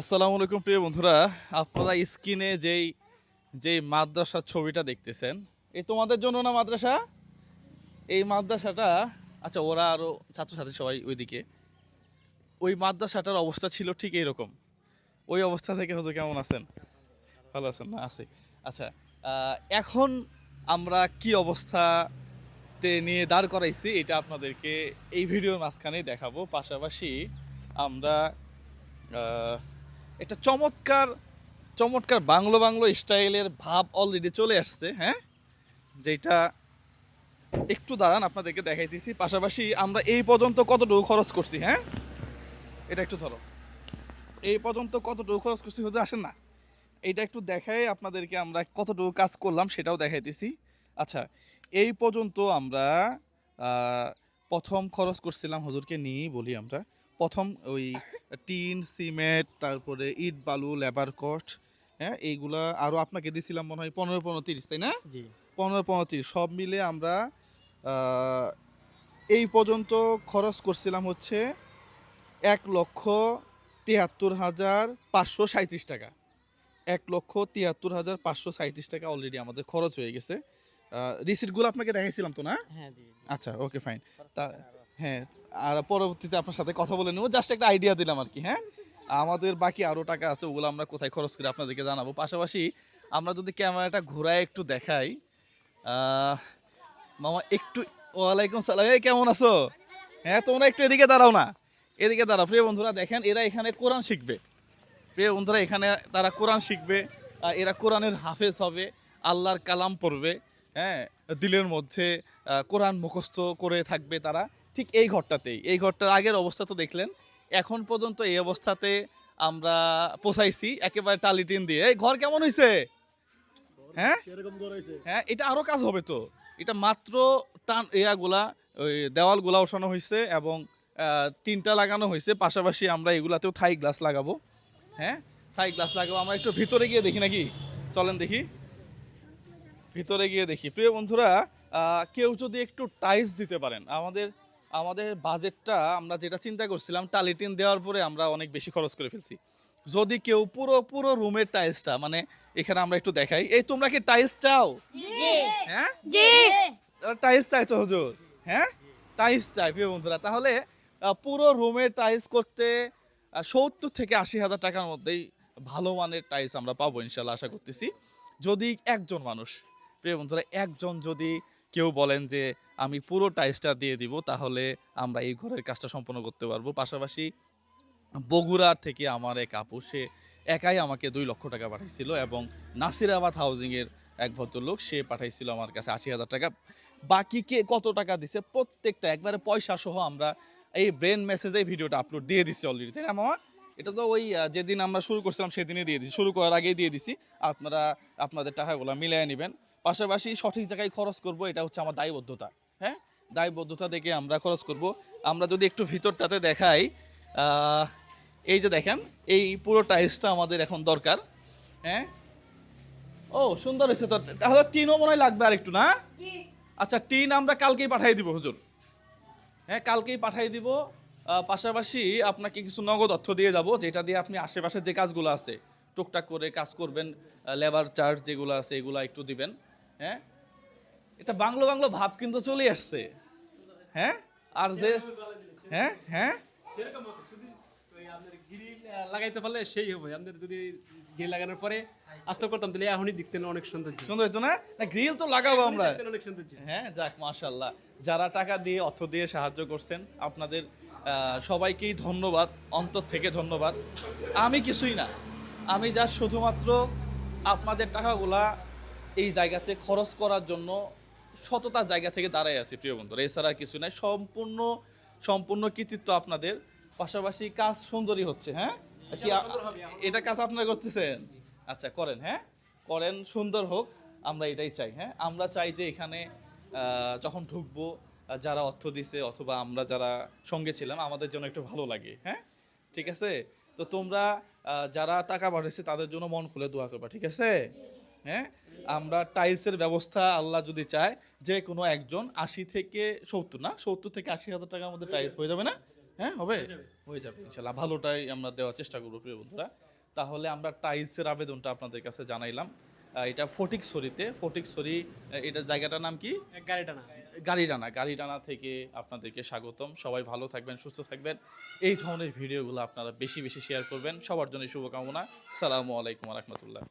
আসসালামু আলাইকুম প্রিয় বন্ধুরা, আপনারা স্ক্রিনে যেই যেই মাদ্রাসার ছবিটা দেখতেছেন এই তোমাদের জন্য না মাদ্রাসা? এই মাদ্রাসাটা আচ্ছা ওরা আরও ছাত্রছাত্রী সবাই ওইদিকে, ওই মাদ্রাসাটার অবস্থা ছিল ঠিক এইরকম। ওই অবস্থা থেকে হুজুর কেমন আছেন? ভালো আছেন না? আছি। আচ্ছা এখন আমরা কি অবস্থাতে নিয়ে দাঁড় করাইছি, এটা আপনাদেরকে এই ভিডিওর মাঝখানেই দেখাবো। পাশাপাশি আমরা একটা চমৎকার চমৎকার বাংলো বাংলো স্টাইলের ভাব অলরেডি চলে আসছে হ্যাঁ? যেটা একটু দাঁড়ান, আপনাদেরকে দেখাইতেছি। পাশাপাশি আমরা এই পর্যন্ত কতটুকু খরচ করছি হ্যাঁ? এটা একটু ধরো। এই পর্যন্ত কতটুকু খরচ করছি হুজুর আসেন না। এইটা একটু দেখাই আপনাদেরকে আমরা কতটুকু কাজ করলাম, সেটাও দেখাইতেছি। আচ্ছা এই পর্যন্ত আমরা প্রথম খরচ করছিলাম, হুজুরকে নিয়েই বলি আমরা। প্রথম ওই টিন সিমেন্ট তারপরে ইট বালু লেবার কস্ট হ্যাঁ এইগুলা আরও আপনাকে দিয়েছিলাম মনে হয় পনেরো পনেরো তিরিশ তাই না? জি। পনেরো পনেরো তিরিশ সব মিলে আমরা এই পর্যন্ত খরচ করছিলাম হচ্ছে এক লক্ষ তিয়াত্তর হাজার পাঁচশো সাঁত্রিশ টাকা। এক লক্ষ তিয়াত্তর হাজার পাঁচশো সাঁত্রিশ টাকা অলরেডি আমাদের খরচ হয়ে গেছে। রিসিটগুলো আপনাকে দেখাইছিলাম তো না? হ্যাঁ আচ্ছা ওকে ফাইন তা- হ্যাঁ আর পরবর্তীতে আপনার সাথে কথা বলে নেব। জাস্ট একটা আইডিয়া দিলাম আর কি হ্যাঁ? আমাদের বাকি আরও টাকা আছে, ওগুলো আমরা কোথায় খরচ করে আপনাদেরকে জানাব। পাশাপাশি আমরা যদি ক্যামেরাটা ঘোরায় একটু দেখাই মামা একটু ওয়ালাইকুম সালাম। এই, কেমন আছো? হ্যাঁ তোমরা একটু এদিকে দাঁড়াও না। এদিকে দাঁড়াও। প্রিয় বন্ধুরা, দেখেন, এরা এখানে কোরআন শিখবে। প্রিয় বন্ধুরা, এখানে তারা কোরআন শিখবে এরা কোরআনের হাফেজ হবে, আল্লাহর কালাম পড়বে হ্যাঁ দিলের মধ্যে কোরআন মুখস্থ করে থাকবে তারা। ঠিক এই ঘরটাতেই। এই ঘরটার আগের অবস্থা তো দেখলেন। এখন পর্যন্ত এই অবস্থাতে আমরা পোষাইছি একেবারে টালিটিন দিয়ে। এই ঘর কেমন হয়েছে হ্যাঁ? হ্যাঁ এটা আরও কাজ হবে তো। এটা মাত্র টান এয়াগুলা ওই দেওয়ালগুলা ওঠানো হয়েছে এবং তিনটা লাগানো হয়েছে পাশাপাশি আমরা এগুলাতেও থাই গ্লাস লাগাবো। হ্যাঁ? থাই গ্লাস লাগাবো। আমরা একটু ভিতরে গিয়ে দেখি নাকি? চলেন দেখি। ভিতরে গিয়ে দেখি। প্রিয় বন্ধুরা কেউ যদি একটু টাইলস দিতে পারেন আমাদের আমাদের বাজেটটা আমরা যেটা চিন্তা করছিলাম টালিটিন দেওয়ার পরে আমরা অনেক বেশি খরচ করে ফেলছি। যদি কেউ পুরো পুরো রুমের টাইলসটা মানে এখানে আমরা একটু দেখাই। এই তোমরা কি টাইলস চাও? হ্যাঁ? টাইলস চাইছো হুজুর। হ্যাঁ? টাইলস চাই প্রিয় বন্ধুরা। তাহলে পুরো রুমের টাইলস করতে সত্তর থেকে আশি হাজার টাকার মধ্যেই ভালো মানের টাইলস আমরা পাবো ইনশাল্লাহ আশা করতেছি। যদি একজন মানুষ প্রিয় বন্ধুরা একজন যদি কেউ বলেন যে, আমি পুরো টাইলসটা দিয়ে দিব, তাহলে আমরা এই ঘরের কাজটা সম্পন্ন করতে পারব। পাশাপাশি বগুড়ার থেকে আমার এক আপু, সে একাই আমাকে দুই লক্ষ টাকা পাঠাইছিল এবং নাসিরাবাদ হাউজিংয়ের এক ভদ্রলোক, সে পাঠাইছিল আমার কাছে আশি হাজার টাকা। বাকি কে কত টাকা দিছে, প্রত্যেকটা, একবারে পয়সা সহ আমরা এই ব্রেন মেসেজে ভিডিওটা আপলোড দিয়ে দিচ্ছি অলরেডি তাই না, মামা? এটা তো ওই যেদিন আমরা শুরু করছিলাম, সেদিনই দিয়ে দিচ্ছি শুরু করার আগেই দিয়ে দিছি। আপনারা, আপনাদের টাকাগুলো মিলিয়ে নেবেন। পাশাপাশি সঠিক জায়গায় খরচ করব এটা হচ্ছে আমার দায়বদ্ধতা হ্যাঁ? দায়বদ্ধতা দেখে আমরা খরচ করব। আমরা যদি একটু ভিতরটাতে দেখাই এই যে দেখেন এই পুরো টাইলসটা আমাদের এখন দরকার হ্যাঁ? ও সুন্দর হয়েছে তো। তাহলে টিনও মনে হয় লাগবে আর একটু না আচ্ছা টিন আমরা কালকেই পাঠিয়ে দিব হুজুর। হ্যাঁ কালকেই পাঠিয়ে দিব। পাশাপাশি আপনাকে কিছু নগদ অর্থ দিয়ে যাব যেটা দিয়ে আপনি আশেপাশে যে কাজগুলো আছে টুকটাক করে কাজ করবেন লেবার চার্জ যেগুলো আছে এগুলো একটু দিবেন। হ্যাঁ? এটা বাংলো বাংলো ভাব কিন্তু চলে আসছে। হ্যাঁ? আর যে হ্যাঁ? হ্যাঁ? লাগাইতে পারলে সেই হবে। আমাদের যদি গ্রিল লাগানোর পরে আস্তে করতাম তাহলে এখনই দেখতেন অনেক সৌন্দর্য। সুন্দর হয়েছে না? না গ্রিল তো লাগাবো আমরা। অনেক সৌন্দর্য। হ্যাঁ যাক মাশাল্লাহ যারা টাকা দিয়ে অর্থ দিয়ে সাহায্য করছেন আপনাদের আহ, সবাইকেই ধন্যবাদ অন্তর থেকে ধন্যবাদ। আমি কিছুই না। আমি যা শুধুমাত্র আপনাদের টাকাগুলা এই জায়গাতে খরচ করার জন্য সততার জায়গা থেকে দাঁড়াই আছি প্রিয় বন্ধুরা। এছাড়া কিছু নাই। সম্পূর্ণ সম্পূর্ণ কৃতিত্ব আপনাদের। পাশাপাশি কাজ সুন্দরই হচ্ছে হ্যাঁ? কি এটা কাজ আপনারা করতেছেন? আচ্ছা করেন হ্যাঁ? করেন সুন্দর হোক আমরা এটাই চাই হ্যাঁ? আমরা চাই যে এখানে যখন ঢুকবো যারা অর্থ দিছে অথবা আমরা যারা সঙ্গে ছিলাম আমাদের জন্য একটু ভালো লাগে হ্যাঁ? ঠিক আছে? তো তোমরা যারা টাকা পাঠিয়েছে তাদের জন্য মন খুলে দোয়া করবা ঠিক আছে? হ্যাঁ? আমরা টাইলসের ব্যবস্থা আল্লাহ যদি চায় যে কোনো একজন আশি থেকে সত্তর না? সত্তর থেকে আশি হাজার টাকার মধ্যে টাইলস হয়ে যাবে না? হ্যাঁ হবে? হয়ে যাবে। ইনশাল্লাহ। ভালোটাই আমরা দেওয়ার চেষ্টা করব প্রিয় বন্ধুরা। তাহলে আমরা টাইলসের আবেদনটা আপনাদের কাছে জানাইলাম। এটা ফটিকছড়িতে ফটিকছড়ি এটার জায়গাটার নাম কি? এক গাড়িটা না গাড়িডানা গাড়িডানা থেকে আপনাদেরকে স্বাগতম। সবাই ভালো থাকবেন সুস্থ থাকবেন। এই ধরনের ভিডিওগুলো আপনারা বেশি বেশি শেয়ার করবেন। সবার জন্য শুভকামনা। সালামু আলাইকুম রহমতুল্লাহ।